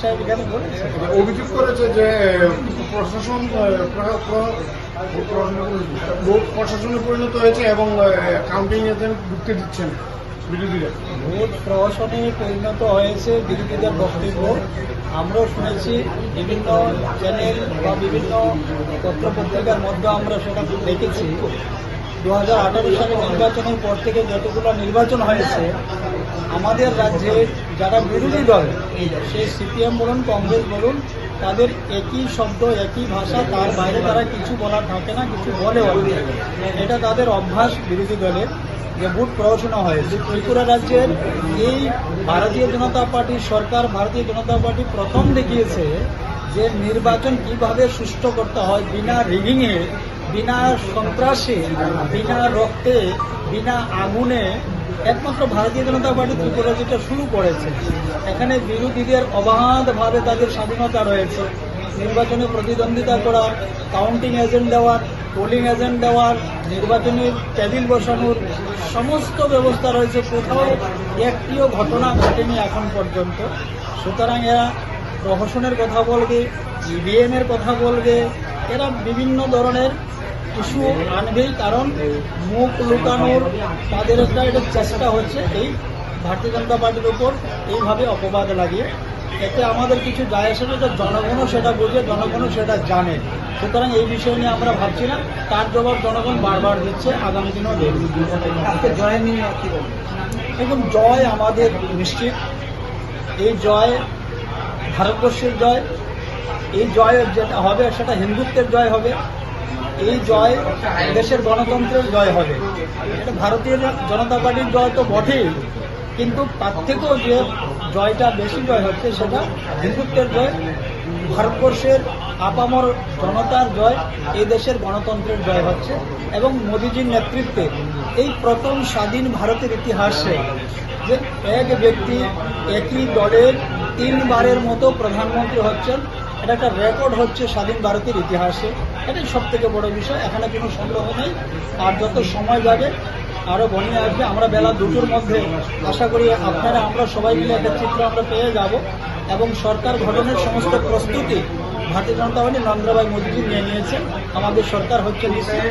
সাহেব এখানে বলেছে? অভিযোগ করেছে যে প্রশাসন প্রশাসনে পরিণত হয়েছে এবং কাউন্টিং এজেন্ট ঢুকতে দিচ্ছেন বিরোধীরা। ভোট প্রহসনে পরিণত হয়েছে বিরোধীদের বক্তব্য। আমরাও শুনেছি বিভিন্ন চ্যানেল বা বিভিন্ন পত্রপত্রিকার মধ্যে আমরা সেটা দেখেছি। দু হাজার আঠারো সালে নির্বাচনের পর থেকে যতগুলো নির্বাচন হয়েছে আমাদের রাজ্যে যারা বিরোধী দল, সেই সিপিএম বলুন, কংগ্রেস বলুন, তাদের একই শব্দ, একই ভাষা, তার বাইরে তারা কিছু বলার থাকে না, কিছু বলে এটা তাদের অভ্যাস বিরোধী দলের যে ভোট প্রহসনা হয়েছে। ত্রিপুরা রাজ্যের এই ভারতীয় জনতা পার্টির সরকার, ভারতীয় জনতা পার্টি প্রথম দেখিয়েছে যে নির্বাচন কীভাবে সুষ্ঠু করতে হয় বিনা রিগিংয়ে, বিনা সন্ত্রাসে, বিনা রক্তে, বিনা আগুনে একমাত্র ভারতীয় জনতা পার্টি ত্রিপুরা যেটা শুরু করেছে, এখানে বিরোধীদের অবাধভাবে তাদের স্বাধীনতা রয়েছে। নির্বাচনে প্রতিদ্বন্দ্বিতা করার কাউন্টিং এজেন্ট দেওয়ার পোলিং এজেন্ট দেওয়ার নির্বাচনের টেবিল বসানোর সমস্ত ব্যবস্থা রয়েছে। কোথাও একটিও ঘটনা ঘটেনি এখন পর্যন্ত। সুতরাং এরা প্রহসনের কথা বলবে ইভিএম এর কথা বলবে, এরা বিভিন্ন ধরনের ইস্যু আনবেই কারণ মুখ লুকানোর তাদের একটা এটা চেষ্টা হচ্ছে এই ভারতীয় জনতা পার্টির উপর এইভাবে অপবাদ লাগিয়ে। এতে আমাদের কিছু যায় আসে না যে জনগণও সেটা বুঝে জনগণও সেটা জানে। সুতরাং এই বিষয় নিয়ে আমরা ভাবছি না। তার জবাব জনগণ বারবার দিচ্ছে আগামী দিনেও আজকে জয় নিয়ে দেখুন জয় আমাদের নিশ্চিত। এই জয় ভারতবর্ষের জয়। এই জয় যেটা হবে সেটা হিন্দুত্বের জয় হবে। এই জয় দেশের গণতন্ত্রের জয় হবে। এটা ভারতীয় জনতা পার্টির জয় তো বটেই, কিন্তু তার থেকেও যে জয়টা বেশি জয় হচ্ছে সেটা হিন্দুত্বের জয়, ভারতবর্ষের আপামর জনতার জয়, এই দেশের গণতন্ত্রের জয় হচ্ছে এবং মোদিজির নেতৃত্বে এই প্রথম স্বাধীন ভারতের ইতিহাসে যে এক ব্যক্তি একই দলের তিনবারের মতো প্রধানমন্ত্রী হচ্ছেন, এটা একটা রেকর্ড হচ্ছে স্বাধীন ভারতের ইতিহাসে। এটাই সব থেকে বড় বিষয়। এখানে কোনো সন্দেহ নেই। আর যত সময় যাবে আরও বনিয়ে আসবে। আমরা বেলা দুটোর মধ্যে আশা করি আপনারা, আমরা সবাই মিলে একটা চিত্র আমরা পেয়ে যাব এবং সরকার গঠনের সমস্ত প্রস্তুতি ভারতীয় জনতা পার্টি নরেন্দ্রভাই মোদীজি নিয়ে নিয়েছেন আমাদের সরকার হচ্ছে নিশ্চিত।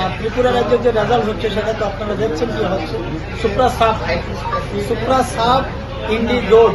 আর ত্রিপুরা রাজ্যের যে রেজাল্ট হচ্ছে, সেটা তো আপনারা দেখছেন কি হচ্ছে। সুপ্রা সাপ সুপ্রা সাপ ইন্ডি রোড